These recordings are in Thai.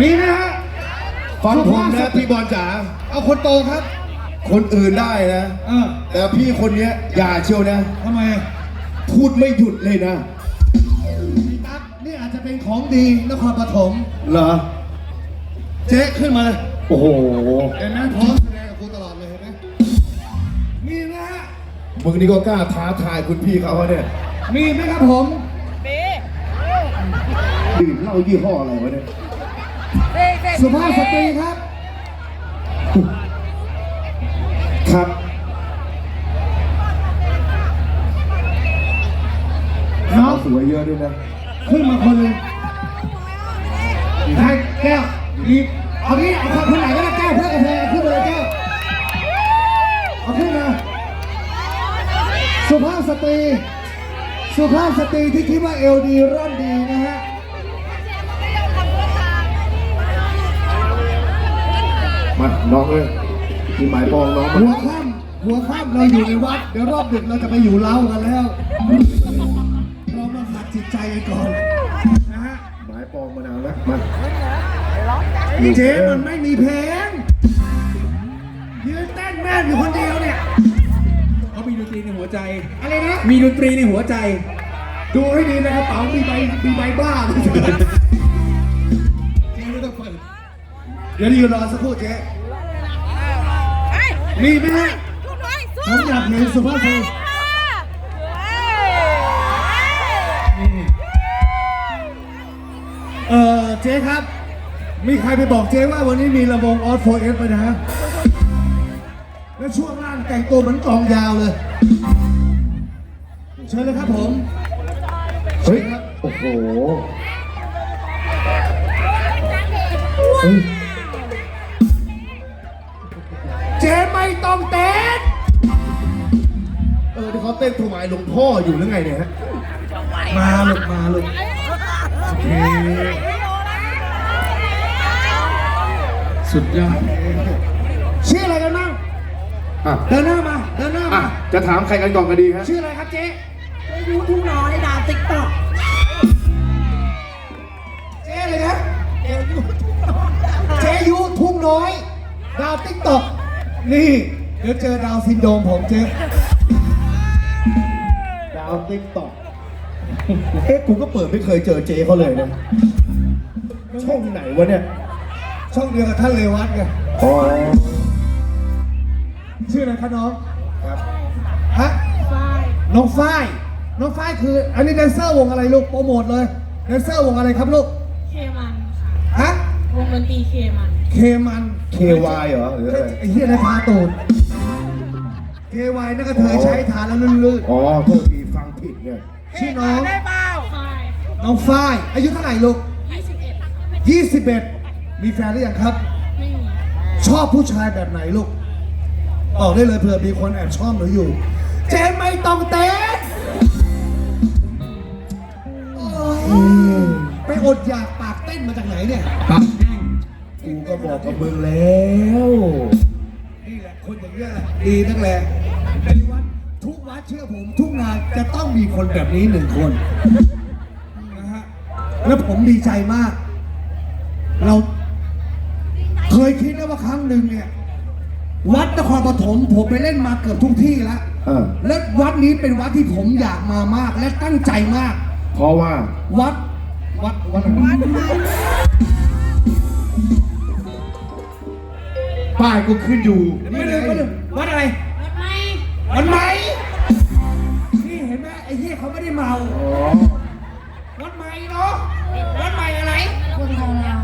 มีไหมฮะฟังผมสุภาพสนะตรีพี่บอลจ๋าเอาคนโตครับ คนอื่นได้นะเออแต่พี่คนเนี้ยอย่าเชียวนะ ทำไมพูดไม่หยุดเลยนะพี่ตั๊กนี่อาจจะเป็นของดีนครปฐมเหรอเจ๊ขึ้นมาเลยโอ้โหเห็นไหมพร้อมแสดงกับกูตลอดเลยเห็นไหมมีไหมฮะมึงนี่ก็กล้าท้าทายคุณพี่เขาเนี่ยมีไหมครับผม ดื่มเหล้ายี่ห้ออะไรวะเนี่ย สุภาพสตรีครับ ครับ น้องสวยเยอะด้วยนะ ขึ้นมาคนหนึ่งให้แก้วหยิบเอานี้เอาคนไหนก็ได้แก้วเพื่อนกับเธอขึ้นมาเลยแก้วเอาขึ้นมาสุภาพสตรี สุภาพสตรีที่คิดว่าเอลดีร่อนดีนะฮะ มา น้องเอ้ยมีหมายปองน้องมาหัวค่ำหัวค่ำเราอยู่ในวัด เดี๋ยวรอบดึกเราจะไปอยู่เล้ากันแล้ว เรามาหัดจิตใจกันก่อนนะฮะหมายปองมานานแล้วมาเจ๊มันไม่มีเพลงยืนเต้นแม่นอยู่คนเดียวเนี่ยเขามีดนตรีในหัวใจ อะไรนะ มีดนตรีในหัวใจ ดูให้ดีนะครับเป๋ามีใบมีใบบ้าเจ๊ไม่ต้องเปิดเดี๋ยวยืนรอสักครู่เจ๊ มีไหมฮะผมอยากเห็นสุภาพสตรีเออเจ๊ครับ มีใครไปบอกเจ๊ว่าวันนี้มีระวงออสโฟเอสไปนะฮะแล้วช่วงล่างแต่งตัวเหมือนกลองยาวเลย เชิญเลยครับผมเฮ้ยโอ้โห เฮ้ย ออที่เขาเต้นถวายหลวงพ่ออยู่หรือไงเนี่ยฮะมาลูกมาลูกโอเคสุดยอดชื่ออะไรกันบ้างอะเดินหน้ามาเดินหน้าอะมาจะถามใครกันก่อนก็ดีฮะชื่ออะไรครับเจ๊ยูทูบน้อยดาวติ๊กต็อกเจ๊เลยนะเจ๊ยูทุ่งน้อยดาวติ๊กต็อกนี่เดี๋ยวเจอดาวซินโดรมผมเจ๊ ดาวติ๊กต็อกเอ๊ะกูก็เปิดไม่เคยเจอเจเขาเลยนะช่องไหนวะเนี่ยช่องเดียวกับท่านเลวัตไงอ๋อชื่ออะไรคะน้องครับฮะฝ้ายน้องฝ้ายน้องฝ้ายคือ อันนี้แดนเซอร์วงอะไรลูกโปรโมทเลยแดนเซอร์วงอะไรครับลูกเคมันฮะวงดนตรีเคมันเคมัน KY เหรอหรืออะไรไอ้เหี้ยนะทาตูด KY นั่นก็เธอใช้ทาแล้วลื่นอ๋อโทษทีฟังผิดเนี่ยๆชื่อน้องฝ้ายน้องฝ้าย อายุเท่าไหร่ลูก 21 21มีแฟนหรือยังครับไม่มีชอบผู้ชายแบบไหนลูก บอกได้เลยเผื่อมีคนแอบชอบหนูอยู่ เจนไม่ต้องเต้นโอ้ยไปอดอยากปากเต้นมาจากไหนเนี่ย ปากแห้งกูก็บอกกับมึงแล้ว นี่แหละคนอย่างนี้ยแหละดีนักแหละในวัดทุกวัด เชื่อผมทุกงานจะต้องมีคนแบบนี้หนึ่งคนนะฮะแล้วผมดีใจมาก เราเคยคิดนะว่าครั้งหนึ่งเนี่ย วัดนครปฐมผมไปเล่นมาเกือบทุกที่แล้วเออ และวัดนี้เป็นวัดที่ผมอยากมามากและตั้งใจมาก เพราะว่า วัดวัดวัดอะไรป้ายก็ขึ้นอยู่ ไม่เลยไม่เลยวัดอะไรวัดไหมวัดไหม เหี้ยเขาไม่ได้เมาอ๋อวัดไหมเนาะวัดไหมอะไรคนทองเรา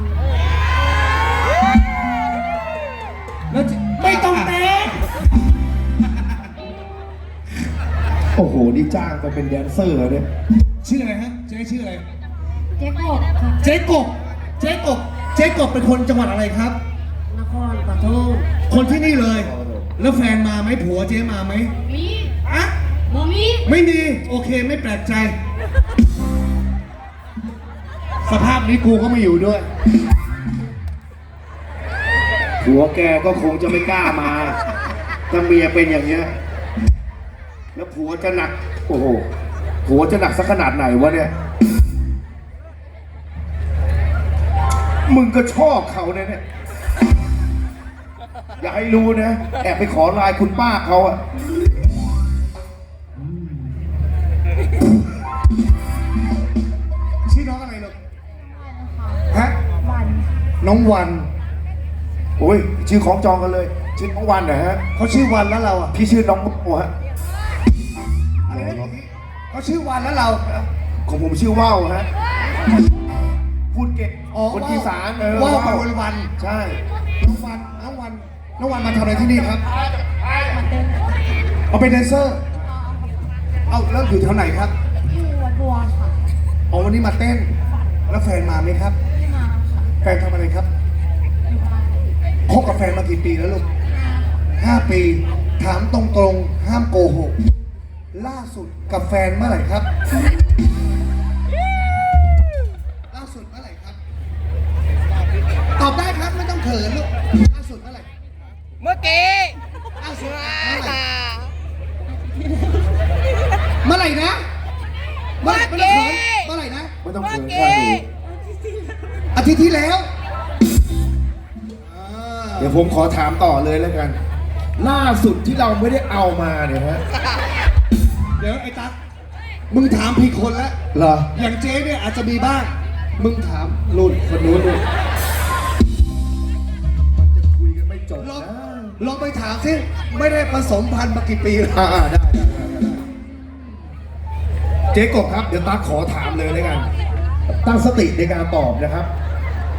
แล้วจะไม่ต้องเต้นโอ้โห นี่จ้างไปเป็นแดนเซอร์เหรอเนี่ยชื่ออะไรฮะ เจ๊ชื่ออะไร เจ๊กบค่ะเจ๊กบ เจ๊กบ เจ๊กบเป็นคนจังหวัดอะไรครับ นครปฐมคนที่นี่เลย แล้วแฟนมาไหมผัวเจ๊มาไหมมีอะโมมี ไม่มี โอเคไม่แปลกใจ สภาพนี้กูก็ไม่อยู่ด้วยผัวแกก็คงจะไม่กล้ามา ถ้าเมียเป็นอย่างเงี้ย แล้วผัวจะหนัก โอ้โหหัวจะหนักสักขนาดไหนวะเนี่ย มึงก็ชอบเขาเนี่ยเนี่ย อย่าให้รู้นะ แอบไปขอไลน์คุณป้าเขาอะ น้องวันโอ้ยชื่อของจองกันเลย ชื่อน้องวันเหรอฮะเขาชื่อวันแล้วเราอะพี่ชื่อน้องโมฮะอะไรนะเขาชื่อวันแล้วเราของผมชื่อว่าวฮะพูดเก่งอ๋อคนอีสานเออว่าวว่าววันวันใช่น้องวันน้องวันน้องวันมาทำอะไรที่นี่ครับเอาเป็นแดนเซอร์เอาแล้วอยู่แถวไหนครับอยู่วัดบัวค่ะอ๋อวันนี้มาเต้นแล้วแฟนมาไหมครับไม่มาค่ะแฟนทำอะไรครับอยู่บ้านคบกับแฟนมากี่ปีแล้วลูกห้าปี ถามตรงๆ ห้ามโกหก ล่าสุดกับแฟนเมื่อไหร่ครับ ล่าสุดเมื่อไหร่ครับ ตอบได้ครับไม่ต้องเขินลูก ดี๋ยวผมขอถามต่อเลยแล้วกัน ล่าสุดที่เราไม่ได้เอามาเนี่ยฮะเดี๋ยวไอ้ตั๊กมึงถามผิดคนแล้ว เหรอ อย่างเจ๊เนี่ยอาจจะมีบ้าง มึงถามรุ่นคนนู้นรุ่นคุยกันไม่จบลองนะลองไปถามซิไม่ได้ผสมพันธุ์มากี่ปีแล้วอ่าอ่าได้ได้ได้ได้เจ๊กบครับ เดี๋ยวตาขอถามเลยแล้วกัน ตั้งสติในการตอบนะครับ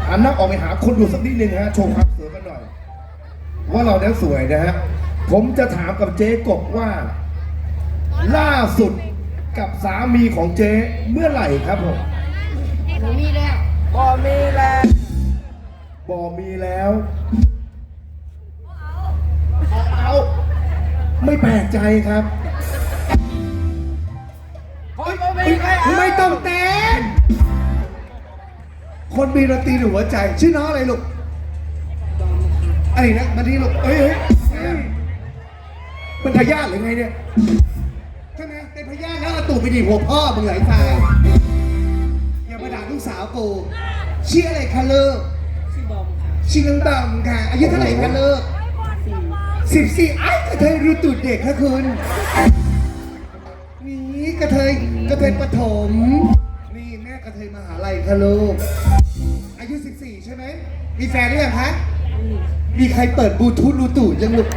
หันหน้าออกไปหาคนดูสักนิดนึงฮะโชว์ความสวยกันหน่อย ว่าเราเนี่ยสวยนะฮะ ผมจะถามกับเจ๊กบว่า ล่าสุดกับสามีของเจ๊เมื่อไหร่ครับผมหนูมีแล้วบ่มีแล้วบอมีแล้วเอาไม่แปลกใจครับ คนบ่มีใครเอาไม่ต้องเต้นคนมีดนตรีในหัวใจ ชื่อน้องอะไรลูก อะไรนะมาที่ลูกเอ้ยเอ้ยเป็นทายาทหรือไงเนี่ยใช่ไหมเป็นพยาธิแล้วเอาตูดไปดีบหัวพ่อมึงไหลตายอย่ามาด่าลูกสาวกูชื่ออะไรคะเลิกชื่อบอมค่ะชื่อน้องบอมค่ะอายุเท่าไหร่คะเลิกสิบสี่ไอ้กระเทยดูตูดเด็กค่ะคุณนี่กระเทยกระเทยประถมนี่แม่กระเทยมหาลัยค่ะลูกอายุ 14 ใช่ไหมมีแฟนหรือยังคะ มีใครเปิดบลูทูธดูตูยังลูก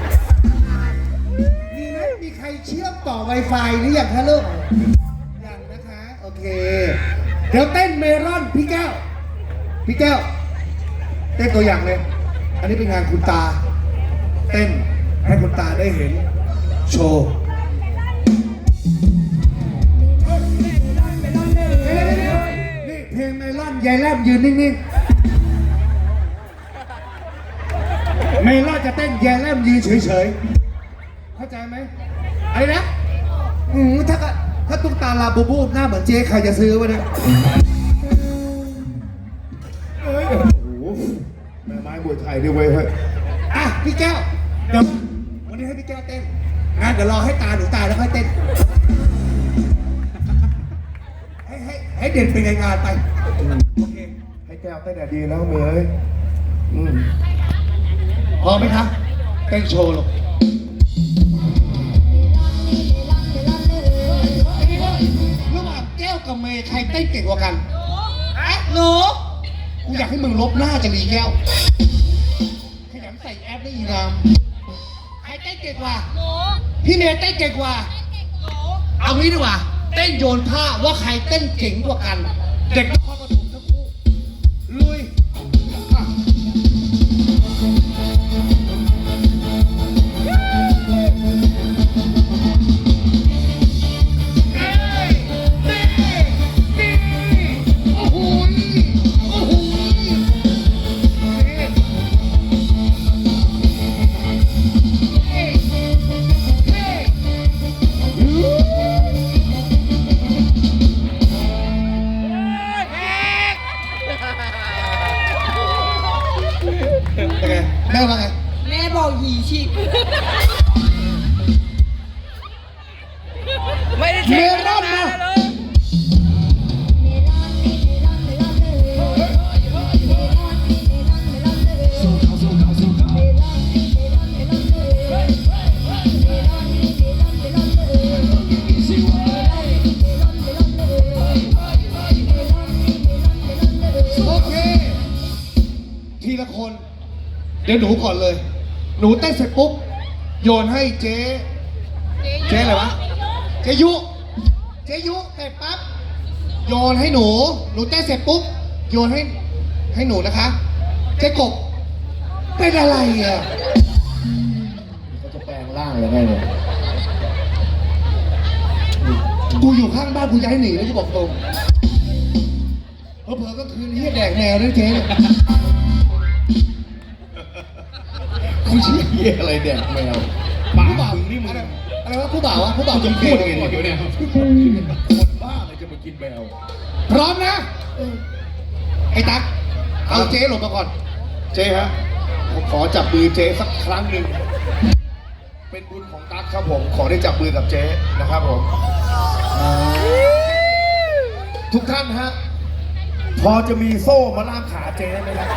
มีไหมมีใครเชื่อมต่อ Wi-Fi หรือยังคะลูกยังนะคะ โอเค เดี๋ยวเต้นเมลอนพี่แก้ว พี่แก้ว เต้นตัวอย่างเลย อันนี้เป็นงานคุณตา เต้นให้คุณตาได้เห็น โชว์นี่เพลงเมลอนยายแลมยืนนิ่งๆ เมลอนจะเต้นยายแลมยืนเฉยๆ เข้าใจไหมอะไรนะอืมถ้าก็ถ้าตุ๊กตาลาบูบูหน้าเหมือนเจ๊ใครจะซื้อวะเนี่ยเอ้ยโอ้โหแม่ไม้บวยไทยด้วยเว้ยเฮ้ยอะพี่แก้วเดี๋ยววันนี้ให้พี่แก้วเต้นงานเดี๋ยวรอให้ตาหนูตายแล้วค่อยเต้น ให้ให้ให้เด่นเป็นงานๆไป โอเค ให้แก้วเต้นอะดีแล้วเมย์เอ้ยอืม พอไหมคะเต้นโชว์หรอกระหว่างแก้วกับเมย์ใครเต้นเก่งกว่ากันหนูกูอยากให้มึงลบหน้าจะรีแก้วขยันใส่แอปได้อีกงามใครเต้นเก่งกว่าพี่เมย์เต้นเก่งกว่า เอางี้ดีกว่า เต้นโยนผ้าว่าใครเต้นเก่งกว่ากัน เด็ก ก่อนเลย หนูเต้นเสร็จปุ๊บโยนให้เจ๊เจ๊อะไรวะเจ๊ยุเจ๊ยุเสร็จปั๊บโยนให้หนู หนูเต้นเสร็จปุ๊บโยนให้ให้หนูนะคะ เจ๊กบเป็นอะไรอะเขาจะแปลงร่างยังไงเนี่ยกูอยู่ข้างบ้านกูจะให้หนีแล้วกูบอกตรงเผลอๆก็คืนนี้แดกแมวด้วยเจ๊ กูเชื่อเหี้ยอะไรแดกแมวผู้บ่าวนี่มึงอะไรวะผู้บ่าววะผู้บ่าวจะพูดยังไงเนี่ยเดี๋ยวเนี่ยคนบ้าอะไรจะมากินแมว พร้อมนะ ไอ้ตั๊กเอาเจ๊ลงมาก่อน เจ๊ฮะผมขอจับมือเจ๊สักครั้งหนึ่ง เป็นบุญของตั๊กครับผม ขอได้จับมือกับเจ๊นะครับผม ทุกท่านฮะ พอจะมีโซ่มาล่ามขาเจ๊ไหมครับ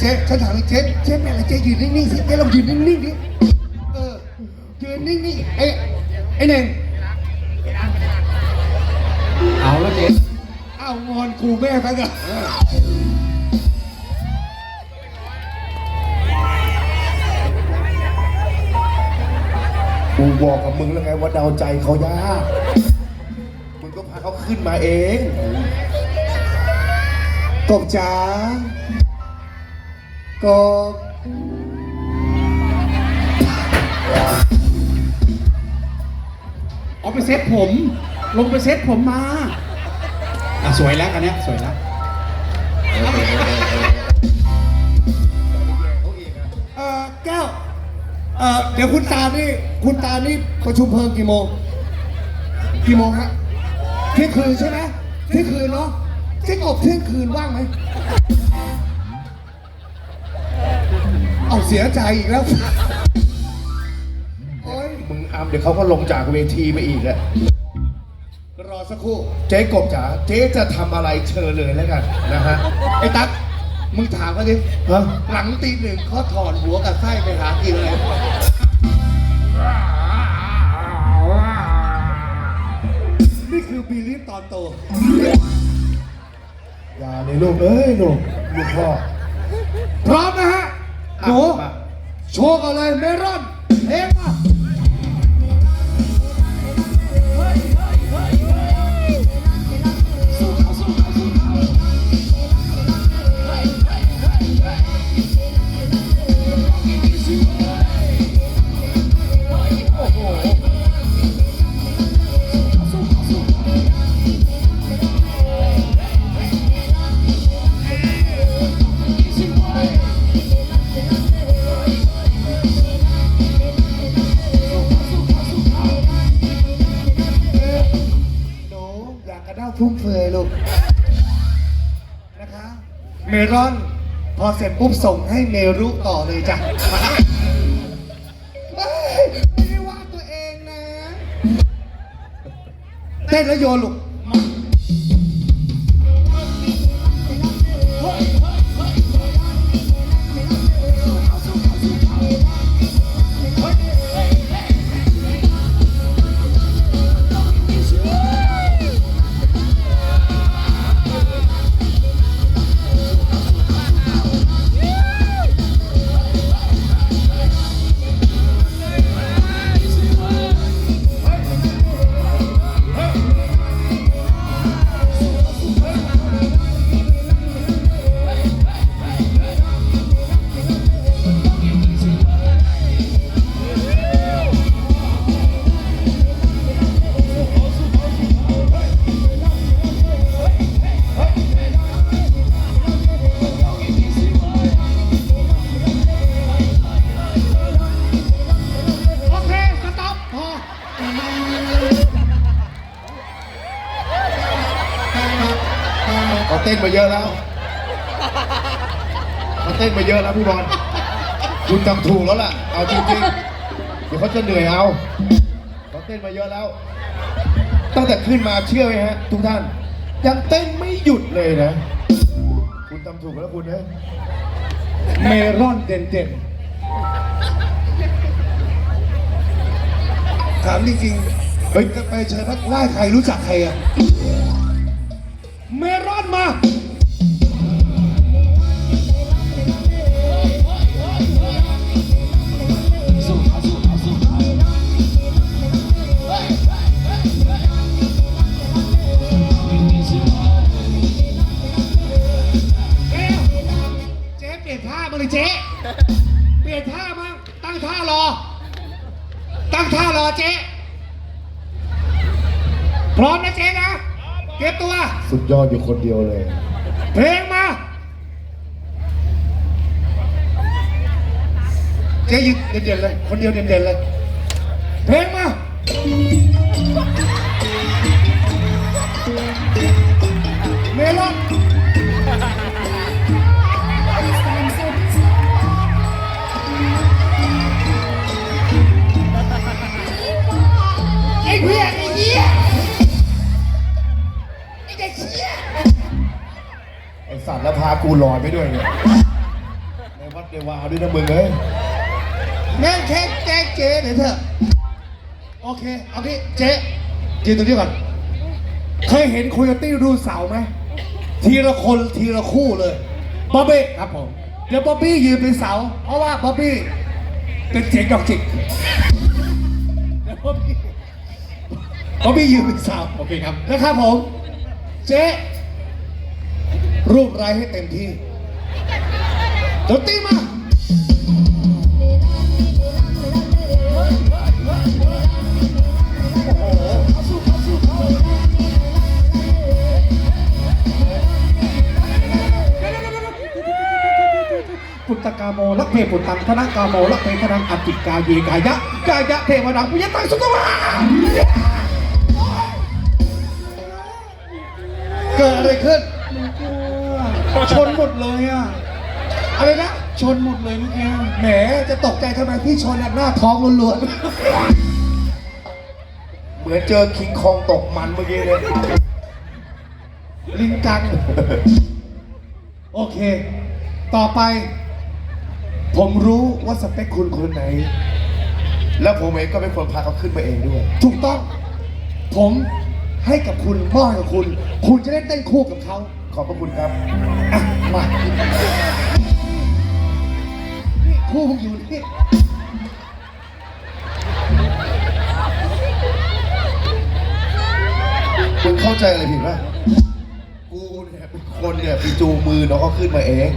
เจ๊ฉันถามเลยเจ๊เจ๊เป็นอะไรเจ๊ยืนนิ่งๆสิเจ๊ลองยืนนิ่งๆดิเออยืนนิ่งๆไอ้ไอ้เน่งเอาแล้วเจ๊อ้าวงอนกูแม่กันอะกูบอกกับมึงแล้วไงว่าเดาใจเขายากมึงก็พาเขาขึ้นมาเองกบจ๋า กบเอาไปเซ็ตผม ลงไปเซ็ตผมมา อะ สวยแล้วกันเนี้ยสวยแล้วเออแก้วเออเดี๋ยวคุณตานี่คุณตานี่ประชุมเพลิงกี่โมง กี่โมงฮะเที่ยงคืนใช่ไหมเที่ยงคืนเนาะเจ๊กบเที่ยงคืนว่างไหม เอาเสียใจอีกแล้ว โอ้ยมึงอำเดี๋ยวเขาก็ลงจากเวทีไปอีกอะรอสักครู่ เจ๊กบจ๋าเจ๊จะทำอะไรเชิญเลยแล้วกันนะฮะ ไอ้ตั๊กมึงถามเขาดิหลังตีหนึ่งเขาถอดหัวกับไส้ไปหากินอะไรนี่คือบีลีฟตอนโต อย่าเลยลูกเอ้ยลูกลูกพ่อ พร้อมนะฮะ หนู โชว์กันเลยเมรอนเพลงมา ปุ๊บส่งให้เมรุต่อเลยจ้ะเอ้ยไม่ได้ว่าตัวเองนะเต้นแล้วโยนลูก ต้นมาเยอะแล้วเขาเต้นมาเยอะแล้วพี่บอลคุณทำถูกแล้วล่ะ เอาจริงๆเดี๋ยวเขาจะเหนื่อยเอาเขาเต้นมาเยอะแล้ว ตั้งแต่ขึ้นมาเชื่อไหมฮะ ทุกท่าน ยังเต้นไม่หยุดเลยนะ คุณทำถูกแล้วคุณนะเมรอนเด่นๆถามจริงๆเฮ้ยไปเชิญพักไหว้ใครรู้จักใครอะ มา เจ๊เจ๊เปลี่ยนท่ามาเลยเจ๊ เปลี่ยนท่ามาตั้งท่ารอ ตั้งท่ารอเจ๊ พร้อมนะเจ๊นะ เตรียมตัว สุดยอดอยู่คนเดียวเลย เพลงมา เจ๊ยืนเด่นๆเลย คนเดียวเด่นๆเลย เพลงมาากูลอยไปด้วยเนี่ยในวัดในวาด้วยนะมึงเอ้ยแม่งแค่แกล้งเจ๊เดี๋ยวเถอะโอเคเอาที่เจ๊ยืนตรงนี้ก่อนเคยเห็นโคโยตี้รูเสาไหมทีละคนทีละคู่เลยบ๊อบบี้ครับผมเดี๋ยวบ๊อบบี้ยืนเป็นเสา เพราะว่าบ๊อบบี้เป็นเสียงดอกจิกเดี๋ยวบ๊อบบี้บ๊อบบี้ยืนเป็นเสาโอเคครับนะครับผม เจ๊ รูปไรให้เต็มที่ดนตรีมาปุตตกาโมลักเพปุตตังธนกาโมลักเพธนังอติกาเยกายะกายะเทวดังปุยตังสุตวาเกิดอะไรขึ้น หมดเลยอะอะไรนะชนหมดเลยเมื่อกี้แหมจะตกใจทำไมพี่ชนอะหน้าท้องล้วนเหมือนเจอคิงคองตกมันเมื่อกี้เลยๆลิงกัง โอเค ต่อไป ผมรู้ว่าสเปคคุณคนไหน แล้วผมเองก็เป็นคนพาเขาขึ้นมาเองด้วย ถูกต้อง ผมให้กับคุณมอบให้กับคุณ คุณจะได้เต้นคู่กับเขาข อบพระคุณครับอะมานี่คู่มึงอยู่นี่มึงเข้าใจอะไรผิดป่ะกูเนี่ยเป็นคนเนี่ยไปจูงมือน้องเขาขึ้นมาเอง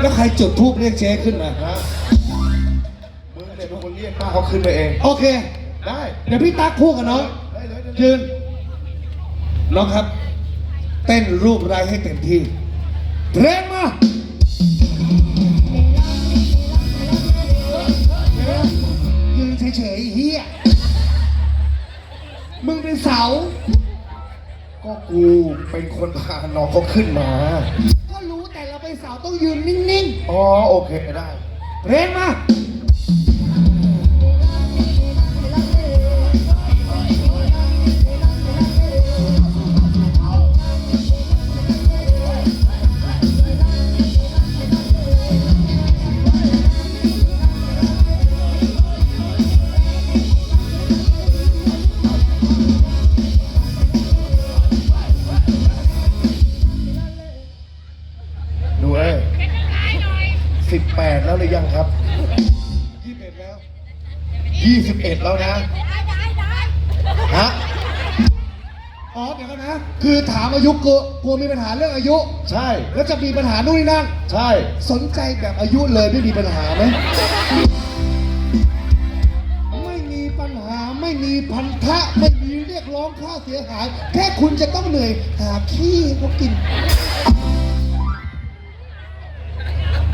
แล้วใครจุดทูบเรียกเจ๊ขึ้นมาฮะมึงเนี่ยเป็นคนเรียกป้าเขาขึ้นมาเอง โอเค ได้ เดี๋ยวพี่ตั๊กคู่กับน้องได้เลยได้เลย ยืน น้องครับ เต้นรูปไรให้เต็มที่เพลงมายืนเฉยๆเฮียมึงเป็นเสา ก็กูเป็นคนพาน้องเขาขึ้นมา ก็รู้แต่เราเป็นเสาต้องยืนนิ่งๆ อ๋อ โอเคได้เพลงมา บเอ็ดแล้วนะ ฮะ อ๋อ เดี๋ยวกันนะ คือถามอายุกลัวกลัวมีปัญหาเรื่องอายุ ใช่ แล้วจะมีปัญหานู่นนี่นั่น ใช่ สนใจแบบอายุเลยไม่มีปัญหาไหม ไม่มีปัญหา ไม่มีพันธะ ไม่มีเรียกร้องค่าเสียหาย แค่คุณจะต้องเหนื่อย หาขี้ให้เขากิน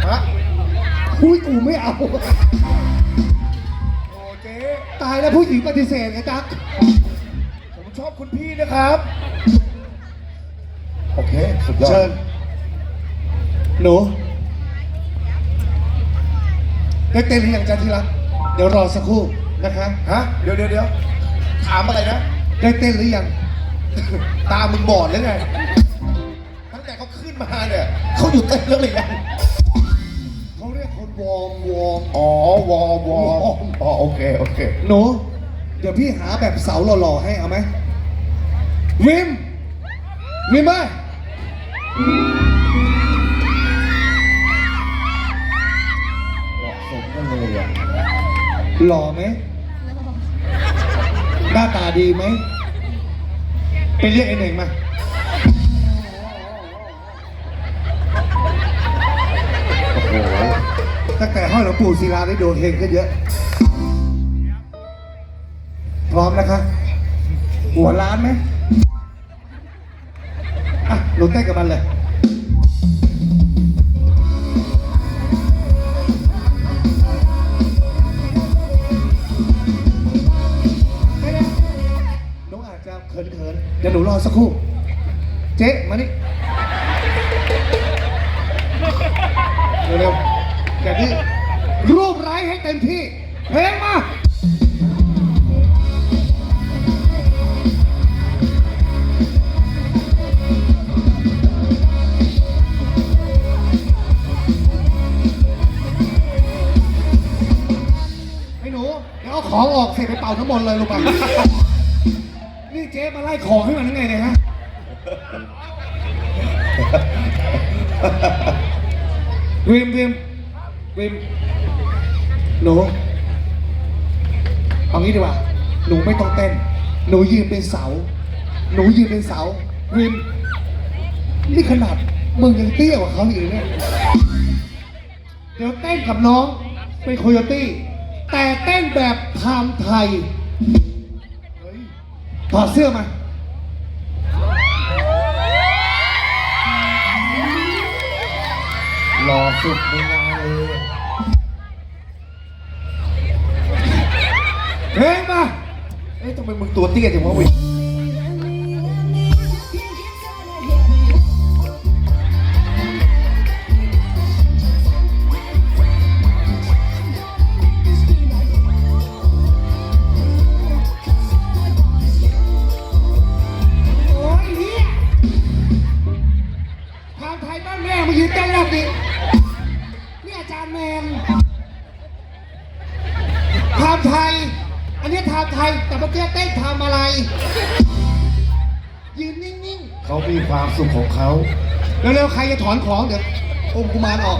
ฮะอุ้ยกูไม่เอาโอ้เจ๊ตายแล้วผู้หญิงปฏิเสธไอ้ตั๊กผมชอบคุณพี่นะครับ โอเค สุดยอด เชิญ หนูได้เต้นหรือยังจ๊ะที่รัก เดี๋ยวรอสักครู่นะคะฮะ เดี๋ยวเดี๋ยวเดี๋ยวถามอะไรนะ ได้เต้นหรือยัง ตามึงบอดหรือไง ตั้งแต่เขาขึ้นมาเนี่ยเขาอยู่เต้นเรื่องอะไรกัน วอร์มวอร์มอ๋อวอวออ๋อโอเคโอเคหนูเดี๋ยวพี่หาแบบเสาหล่อๆให้เอาไหมวิมวิมเอ้ยเหมาะสมกันเลยอะหล่อไหมหน้าตาดีไหมไปเรียกไอ้หนึ่งมา ตั้งแต่ห้อยหลวงปู่ศิลาได้โดนเฮงก็เยอะ พร้อมนะคะ หัวล้านไหมอะหนูเต้นกับมันเลยหนูอาจจะเขินๆเดี๋ยวหนูรอสักครู่ เจ๊มานี่เร็วๆ แบบนี้รูปไร้ให้เต็มที่ เพลงมาไอ้หนู เดี๋ยวเอาของออกเสร็จไปเป่าทั้งหมดเลยลูกป่ะนี่เจ๊มาไล่ของให้มันยังไงเนี่ยฮะ วิมวิม วิมหนูเอางี้ดีกว่า หนูไม่ต้องเต้น หนูยืนเป็นเสา หนูยืนเป็นเสาวิมนี่ขนาดมึงยังเตี้ยกว่าเขาอีกเนี่ย เดี๋ยวเต้นกับน้องเป็นโคโยตี้ แต่เต้นแบบไทม์ไทยถอดเสื้อมารอสุดในงานเเพลงมา เอ้ยทำไมมึงตัวเตี้ยจังวะวิ เร็วๆใครจะถอนของเดี๋ยวองคุมารออก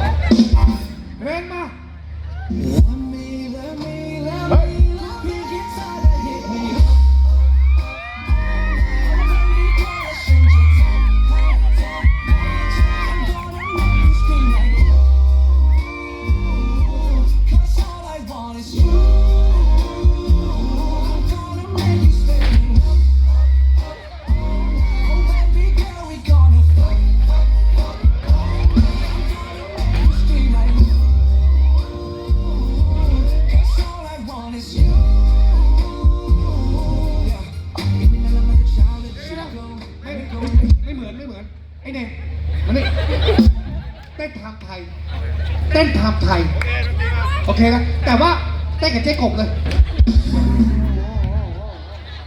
เคนะแต่ว่าเต้นกับเจ๊กบเลย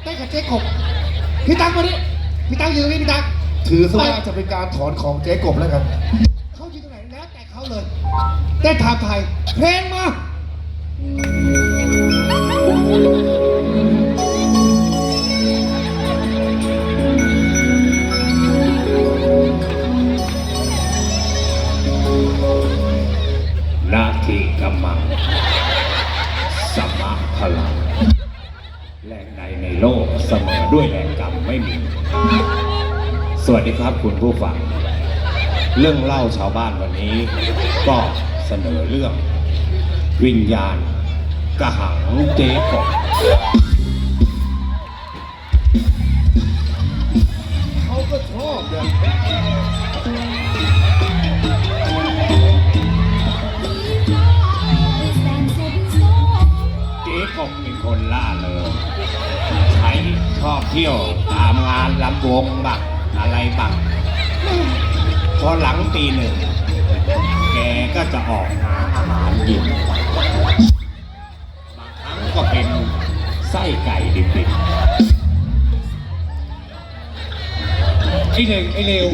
เต้นกับเจ๊กบพี่ตั๊กมาดิพี่ตั๊กยืนตรงนี้พี่ตั๊กถือซะว่าจะเป็นการถอนของเจ๊กบแล้วกันเขายืนตรงไหนแล้วแต่เขาเลยเต้นทำไทยเพลงมา นาทีกำมัง สมะพลัง แรงใดในโลกเสมอด้วยแรงกรรมไม่มี สวัสดีครับคุณผู้ฟัง เรื่องเล่าชาวบ้านวันนี้ ก็เสนอเรื่อง วิญญาณกระหังเจ๊กบเขาก็ชอบเนี่ย ชอบเที่ยวตามงานลำวงบักอะไรบักพอหลังตีหนึ่ง แกก็จะออกหาอาหารกินบางครั้งก็เป็นไส้ไก่ดิบๆไอ้เน่งไอ้เลว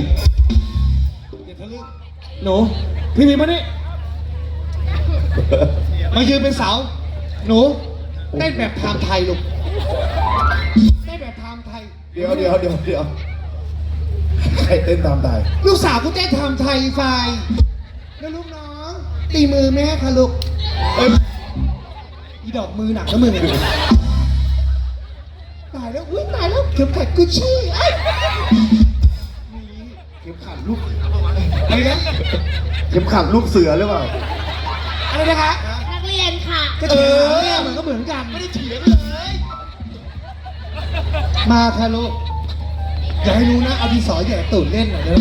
อย่าทะลึ่งหนูพี่มีมานี่มายืนเป็นเสาหนูเต้นแบบไทม์ไทยลูก ดี๋ยวเดี๋ยวเดี๋ยวเดี๋ยวใครเต้นตามได้ลูกสาวกูเต้นไทม์ไทยไฟแล้วลูกน้อง ตีมือแม่ค่ะลูกเอ้ยอีดอกมือหนักแล้วมึงอะตายแล้วอุ้ยตายแล้วเข็มขัดกุชชี่เอ้ยเข็มขัดลูกอะไรนะเข็มขัดลูกเสือหรือเปล่าอะไรนะคะนักเรียนค่ะ ก็เถียงเนี่ยมันก็เหมือนกัน ไม่ได้เถียงเลย มาค่ะลูกอย่าให้รู้นะเอาดินสอแย่ตูดเล่นหน่อยเด้อ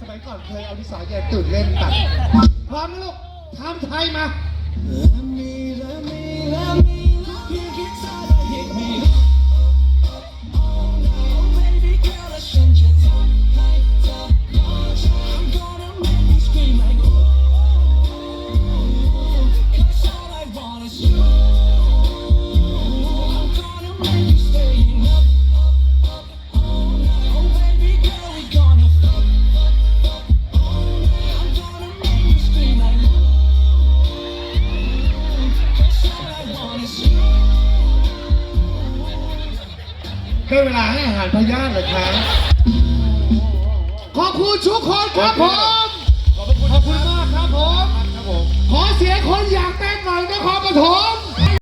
สมัยก่อนเคยเอาดินสอแย่ตูดเล่นตัดพร้อมนะลูกทำไทยมาได้เทุ